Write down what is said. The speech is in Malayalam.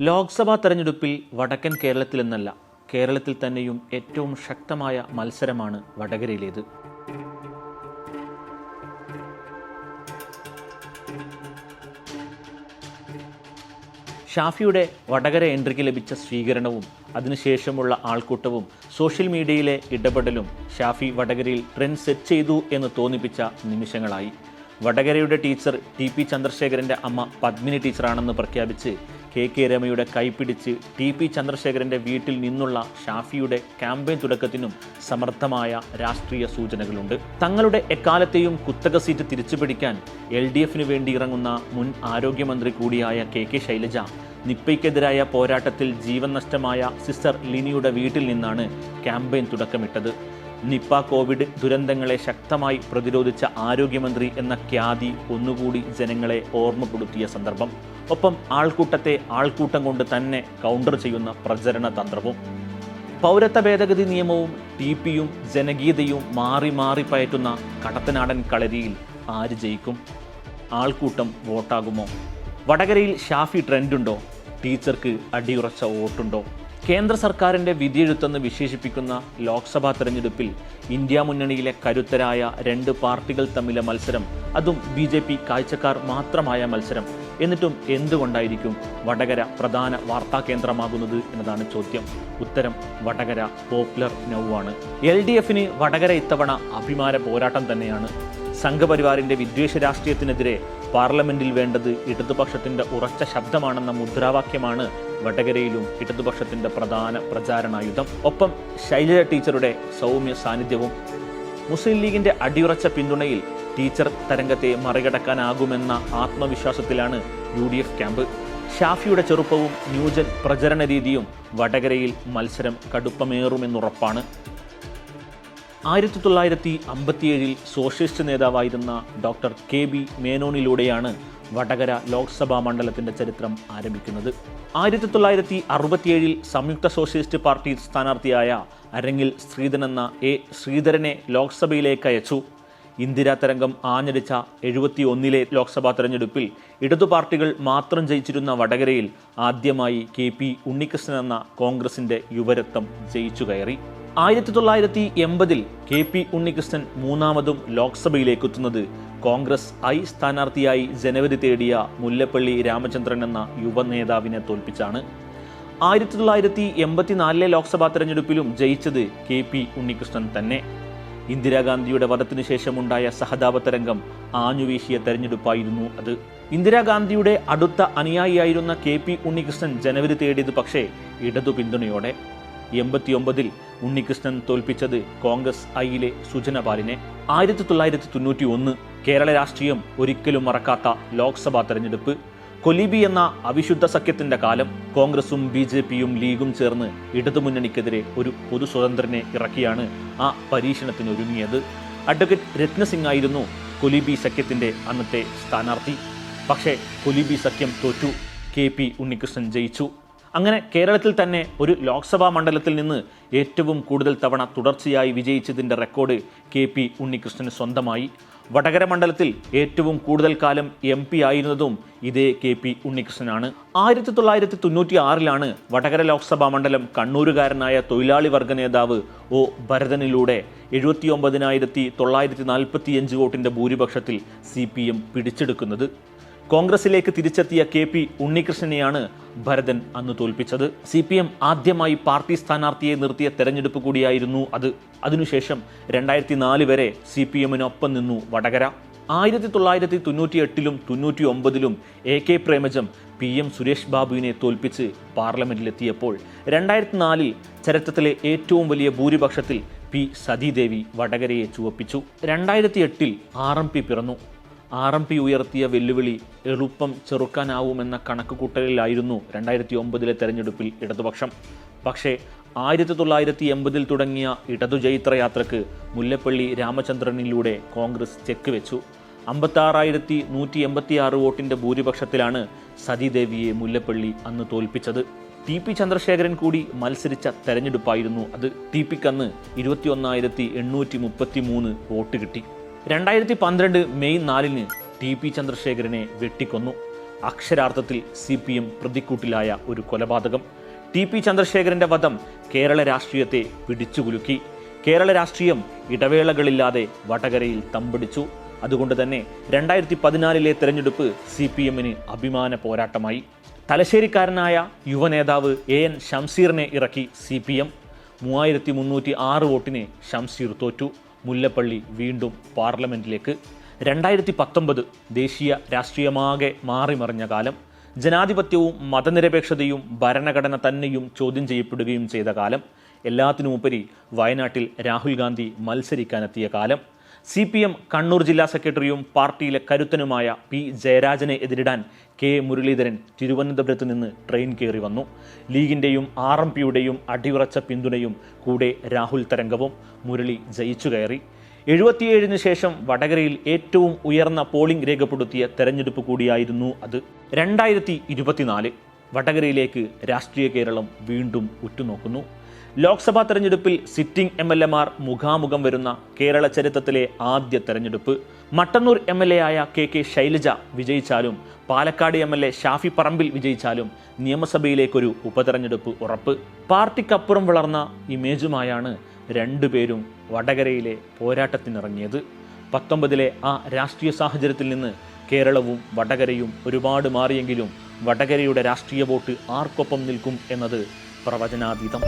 ലോക്സഭാ തെരഞ്ഞെടുപ്പിൽ വടക്കൻ കേരളത്തിൽ എന്നല്ല കേരളത്തിൽ തന്നെയും ഏറ്റവും ശക്തമായ മത്സരമാണ് വടകരയിലേത്. ഷാഫിയുടെ വടകര എൻട്രിക്ക് ലഭിച്ച സ്വീകരണവും അതിനുശേഷമുള്ള ആൾക്കൂട്ടവും സോഷ്യൽ മീഡിയയിലെ ഇടപെടലും ഷാഫി വടകരയിൽ ട്രെൻഡ് സെറ്റ് ചെയ്തു എന്ന് തോന്നിപ്പിച്ച നിമിഷങ്ങളായി. വടകരയുടെ ടീച്ചർ ടി പി ചന്ദ്രശേഖരന്റെ അമ്മ പത്മിനി ടീച്ചറാണെന്ന് പ്രഖ്യാപിച്ച് കെ കെ രമയുടെ കൈപ്പിടിച്ച് ടി പി ചന്ദ്രശേഖരന്റെ വീട്ടിൽ നിന്നുള്ള ഷാഫിയുടെ ക്യാമ്പയിൻ തുടക്കത്തിനും സമർത്ഥമായ രാഷ്ട്രീയ സൂചനകളുണ്ട്. തങ്ങളുടെ എക്കാലത്തെയും കുത്തക സീറ്റ് തിരിച്ചുപിടിക്കാൻ എൽ ഡി എഫിന് വേണ്ടി ഇറങ്ങുന്ന മുൻ ആരോഗ്യമന്ത്രി കൂടിയായ കെ കെ ശൈലജ നിപ്പയ്ക്കെതിരായ പോരാട്ടത്തിൽ ജീവൻ നഷ്ടമായ സിസ്റ്റർ ലിനിയുടെ വീട്ടിൽ നിന്നാണ് ക്യാമ്പയിൻ തുടക്കമിട്ടത്. നിപ്പ കോവിഡ് ദുരന്തങ്ങളെ ശക്തമായി പ്രതിരോധിച്ച ആരോഗ്യമന്ത്രി എന്ന ഖ്യാതി ഒന്നുകൂടി ജനങ്ങളെ ഓർമ്മപ്പെടുത്തിയ സന്ദർഭം. ഒപ്പം ആൾക്കൂട്ടത്തെ ആൾക്കൂട്ടം കൊണ്ട് തന്നെ കൗണ്ടർ ചെയ്യുന്ന പ്രചരണ തന്ത്രവും പൗരത്വ ഭേദഗതി നിയമവും ടി പിയും ജനകീയതയും മാറി മാറി പയറ്റുന്ന കടത്തനാടൻ കളരിയിൽ ആര് ജയിക്കും? ആൾക്കൂട്ടം വോട്ടാകുമോ? വടകരയിൽ ഷാഫി ട്രെൻഡുണ്ടോ? ടീച്ചർക്ക് അടിയുറച്ച വോട്ടുണ്ടോ? കേന്ദ്ര സർക്കാരിന്റെ വിധിയെഴുത്തെന്ന് വിശേഷിപ്പിക്കുന്ന ലോക്സഭാ തെരഞ്ഞെടുപ്പിൽ ഇന്ത്യ മുന്നണിയിലെ കരുത്തരായ രണ്ട് പാർട്ടികൾ തമ്മിലെ മത്സരം അതും ബി കാഴ്ചക്കാർ മാത്രമായ മത്സരം എന്നിട്ടും എന്തുകൊണ്ടായിരിക്കും വടകര പ്രധാന വാർത്താ കേന്ദ്രമാകുന്നത് എന്നതാണ് ചോദ്യം. ഉത്തരം വടകര പോപ്പുലർ നൗവാണ്. എൽ ഡി എഫിന് വടകര ഇത്തവണ അഭിമാന പോരാട്ടം തന്നെയാണ്. സംഘപരിവാറിന്റെ വിദ്വേഷ രാഷ്ട്രീയത്തിനെതിരെ പാർലമെന്റിൽ വേണ്ടത് ഇടതുപക്ഷത്തിന്റെ ഉറച്ച ശബ്ദമാണെന്ന മുദ്രാവാക്യമാണ് വടകരയിലും ഇടതുപക്ഷത്തിന്റെ പ്രധാന പ്രചാരണായുധം. ഒപ്പം ശൈലജ ടീച്ചറുടെ സൗമ്യ സാന്നിധ്യവും മുസ്ലിം ലീഗിന്റെ അടിയുറച്ച പിന്തുണയിൽ ടീച്ചർ തരംഗത്തെ മറികടക്കാനാകുമെന്ന ആത്മവിശ്വാസത്തിലാണ് യു ഡി എഫ് ക്യാമ്പ്. ഷാഫിയുടെ ചെറുപ്പവും ന്യൂജൻ പ്രചരണ രീതിയും വടകരയിൽ മത്സരം കടുപ്പമേറുമെന്നുറപ്പാണ്. ആയിരത്തി തൊള്ളായിരത്തി അമ്പത്തിയേഴിൽ സോഷ്യലിസ്റ്റ് നേതാവായിരുന്ന ഡോക്ടർ കെ ബി മേനോനിലൂടെയാണ് വടകര ലോക്സഭാ മണ്ഡലത്തിന്റെ ചരിത്രം ആരംഭിക്കുന്നത്. ആയിരത്തി തൊള്ളായിരത്തി അറുപത്തിയേഴിൽ സംയുക്ത സോഷ്യലിസ്റ്റ് പാർട്ടി സ്ഥാനാർത്ഥിയായ അരങ്ങിൽ ശ്രീധരൻ എന്ന എ ശ്രീധരനെ ലോക്സഭയിലേക്ക് അയച്ചു. ഇന്ദിരാ തരംഗം ആഞ്ഞടിച്ച എഴുപത്തി ഒന്നിലെ ലോക്സഭാ തെരഞ്ഞെടുപ്പിൽ ഇടതു പാർട്ടികൾ മാത്രം ജയിച്ചിരുന്ന വടകരയിൽ ആദ്യമായി കെ പി ഉണ്ണികൃഷ്ണൻ എന്ന കോൺഗ്രസിന്റെ യുവരത്വം ജയിച്ചു കയറി. ആയിരത്തി തൊള്ളായിരത്തി എൺപതിൽ കെ പി ഉണ്ണികൃഷ്ണൻ മൂന്നാമതും ലോക്സഭയിലേക്കെത്തുന്നത് കോൺഗ്രസ് ഐ സ്ഥാനാർത്ഥിയായി ജനുവരി തേടിയ മുല്ലപ്പള്ളി രാമചന്ദ്രൻ എന്ന യുവ നേതാവിനെ തോൽപ്പിച്ചാണ്. ആയിരത്തി തൊള്ളായിരത്തി എൺപത്തിനാലിലെ ലോക്സഭാ തെരഞ്ഞെടുപ്പിലും ജയിച്ചത് കെ പി ഉണ്ണികൃഷ്ണൻ തന്നെ. ഇന്ദിരാഗാന്ധിയുടെ വധത്തിനു ശേഷമുണ്ടായ സഹതാപ രംഗം ആഞ്ഞുവീശിയ തെരഞ്ഞെടുപ്പായിരുന്നു അത്. ഇന്ദിരാഗാന്ധിയുടെ അടുത്ത അനുയായിയായിരുന്ന കെ പി ഉണ്ണികൃഷ്ണൻ ജനവരി തേടിയത് പക്ഷേ ഇടതു പിന്തുണയോടെ. എൺപത്തിയൊമ്പതിൽ ഉണ്ണികൃഷ്ണൻ തോൽപ്പിച്ചത് കോൺഗ്രസ് ഐയിലെ സുജന പാലിനെ. ആയിരത്തി തൊള്ളായിരത്തി തൊണ്ണൂറ്റി ഒന്ന് കേരള രാഷ്ട്രീയം ഒരിക്കലും മറക്കാത്ത ലോക്സഭാ തെരഞ്ഞെടുപ്പ്. കൊലീബി എന്ന അവിശുദ്ധ സഖ്യത്തിന്റെ കാലം കോൺഗ്രസും ബി ജെ പിയും ലീഗും ചേർന്ന് ഇടതുമുന്നണിക്കെതിരെ ഒരു പൊതു സ്വതന്ത്രനെ ഇറക്കിയാണ് ആ പരീക്ഷണത്തിന് ഒരുങ്ങിയത്. അഡ്വക്കേറ്റ് രത്നസിംഗ് ആയിരുന്നു കൊലീബി സഖ്യത്തിന്റെ അന്നത്തെ സ്ഥാനാർത്ഥി. പക്ഷേ കൊലീബി സഖ്യം തോറ്റു. കെ പി ഉണ്ണികൃഷ്ണൻ ജയിച്ചു. അങ്ങനെ കേരളത്തിൽ തന്നെ ഒരു ലോക്സഭാ മണ്ഡലത്തിൽ നിന്ന് ഏറ്റവും കൂടുതൽ തവണ തുടർച്ചയായി വിജയിച്ചതിന്റെ റെക്കോർഡ് കെ പി ഉണ്ണികൃഷ്ണന് സ്വന്തമായി. വടകര മണ്ഡലത്തിൽ ഏറ്റവും കൂടുതൽ കാലം എം പി ആയിരുന്നതും ഇതേ കെ പി ഉണ്ണികൃഷ്ണനാണ്. ആയിരത്തി തൊള്ളായിരത്തി തൊണ്ണൂറ്റി ആറിലാണ് വടകര ലോക്സഭാ മണ്ഡലം കണ്ണൂരുകാരനായ തൊഴിലാളി വർഗ നേതാവ് ഒ ഭരതനിലൂടെ എഴുപത്തി ഒമ്പതിനായിരത്തി തൊള്ളായിരത്തി നാൽപ്പത്തിയഞ്ച് വോട്ടിന്റെ ഭൂരിപക്ഷത്തിൽ സി പി എം പിടിച്ചെടുക്കുന്നത്. കോൺഗ്രസിലേക്ക് തിരിച്ചെത്തിയ കെ പി ഉണ്ണികൃഷ്ണനെയാണ് ഭരതൻ അന്ന് തോൽപ്പിച്ചത്. സി പി എം ആദ്യമായി പാർട്ടി സ്ഥാനാർത്ഥിയെ നിർത്തിയ തെരഞ്ഞെടുപ്പ് കൂടിയായിരുന്നു അത്. അതിനുശേഷം രണ്ടായിരത്തി നാല് വരെ സി പി എമ്മിനൊപ്പം നിന്നു വടകര. ആയിരത്തി തൊള്ളായിരത്തി തൊണ്ണൂറ്റി എട്ടിലും തൊണ്ണൂറ്റി ഒമ്പതിലും A K Premajam P M Suresh ബാബുവിനെ തോൽപ്പിച്ച് പാർലമെന്റിലെത്തിയപ്പോൾ രണ്ടായിരത്തി നാലിൽ ചരിത്രത്തിലെ ഏറ്റവും വലിയ ഭൂരിപക്ഷത്തിൽ പി സതീദേവി വടകരയെ ചുവപ്പിച്ചു. രണ്ടായിരത്തി എട്ടിൽ ആർ എം പി പിറന്നു. ആർ എം പി ഉയർത്തിയ വെല്ലുവിളി എളുപ്പം ചെറുക്കാനാവുമെന്ന കണക്കുകൂട്ടലിലായിരുന്നു രണ്ടായിരത്തി ഒമ്പതിലെ തെരഞ്ഞെടുപ്പിൽ ഇടതുപക്ഷം. പക്ഷേ ആയിരത്തി തൊള്ളായിരത്തി എൺപതിൽ തുടങ്ങിയ ഇടതു ജൈത്രയാത്രക്ക് മുല്ലപ്പള്ളി രാമചന്ദ്രനിലൂടെ കോൺഗ്രസ് ചെക്ക് വെച്ചു. അമ്പത്താറായിരത്തി നൂറ്റി എൺപത്തി ആറ് വോട്ടിന്റെ ഭൂരിപക്ഷത്തിലാണ് സതീദേവിയെ മുല്ലപ്പള്ളി അന്ന് തോൽപ്പിച്ചത്. ടി പി ചന്ദ്രശേഖരൻ കൂടി മത്സരിച്ച തെരഞ്ഞെടുപ്പായിരുന്നു അത്. ടി പിക്ക് അന്ന് ഇരുപത്തി ഒന്നായിരത്തി എണ്ണൂറ്റി മുപ്പത്തി മൂന്ന് വോട്ട് കിട്ടി. രണ്ടായിരത്തി പന്ത്രണ്ട് മെയ് നാലിന് ടി പി ചന്ദ്രശേഖരനെ വെട്ടിക്കൊന്നു. അക്ഷരാർത്ഥത്തിൽ സി പി എം പ്രതിക്കൂട്ടിലായ ഒരു കൊലപാതകം. ടി പി ചന്ദ്രശേഖരന്റെ വധം കേരള രാഷ്ട്രീയത്തെ പിടിച്ചുകുലുക്കി. കേരള രാഷ്ട്രീയം ഇടവേളകളില്ലാതെ വടകരയിൽ തമ്പടിച്ചു. അതുകൊണ്ട് തന്നെ രണ്ടായിരത്തി പതിനാലിലെ തെരഞ്ഞെടുപ്പ് സി പി എമ്മിന് അഭിമാന പോരാട്ടമായി. തലശ്ശേരിക്കാരനായ യുവനേതാവ് എ എൻ ഷംസീറിനെ ഇറക്കി സി പി എം മൂവായിരത്തി മുന്നൂറ്റി ആറ് വോട്ടിന് ഷംസീർ തോറ്റു. മുല്ലപ്പള്ളി വീണ്ടും പാർലമെന്റിലേക്ക് രണ്ടായിരത്തി പത്തൊമ്പത് ദേശീയ രാഷ്ട്രീയമാകെ മാറിമറിഞ്ഞ കാലം ജനാധിപത്യവും മതനിരപേക്ഷതയും ഭരണഘടന തന്നെയും ചോദ്യം ചെയ്യപ്പെടുകയും ചെയ്ത കാലം എല്ലാത്തിനുമുപരി വയനാട്ടിൽ രാഹുൽ ഗാന്ധി മത്സരിക്കാനെത്തിയ കാലം. സി പി എം കണ്ണൂർ ജില്ലാ സെക്രട്ടറിയും പാർട്ടിയിലെ കരുത്തനുമായ പി ജയരാജനെ എതിരിടാൻ കെ മുരളീധരൻ തിരുവനന്തപുരത്ത് നിന്ന് ട്രെയിൻ കയറി വന്നു. ലീഗിന്റെയും ആർ എം പിയുടെയും അടിയുറച്ച പിന്തുണയും കൂടെ രാഹുൽ തരംഗവും മുരളി ജയിച്ചു കയറി. എഴുപത്തിയേഴിന് ശേഷം വടകരയിൽ ഏറ്റവും ഉയർന്ന പോളിംഗ് രേഖപ്പെടുത്തിയ തെരഞ്ഞെടുപ്പ് കൂടിയായിരുന്നു അത്. രണ്ടായിരത്തി വടകരയിലേക്ക് രാഷ്ട്രീയ കേരളം വീണ്ടും ഉറ്റുനോക്കുന്നു. ലോക്സഭാ തെരഞ്ഞെടുപ്പിൽ സിറ്റിംഗ് എം എൽ എമാർ മുഖാമുഖം വരുന്ന കേരള ചരിത്രത്തിലെ ആദ്യ തെരഞ്ഞെടുപ്പ്. മട്ടന്നൂർ എം എൽ എ ആയ K K Shailaja വിജയിച്ചാലും Palakkad M L A Shafi Parambil വിജയിച്ചാലും നിയമസഭയിലേക്കൊരു ഉപതെരഞ്ഞെടുപ്പ് ഉറപ്പ്. പാർട്ടിക്കപ്പുറം വളർന്ന ഇമേജുമായാണ് രണ്ടുപേരും വടകരയിലെ പോരാട്ടത്തിനിറങ്ങിയത്. പത്തൊമ്പതിലെ ആ രാഷ്ട്രീയ സാഹചര്യത്തിൽ നിന്ന് കേരളവും വടകരയും ഒരുപാട് മാറിയെങ്കിലും വടകരയുടെ രാഷ്ട്രീയ വോട്ട് ആർക്കൊപ്പം നിൽക്കും എന്നത് പ്രവചനാതീതം.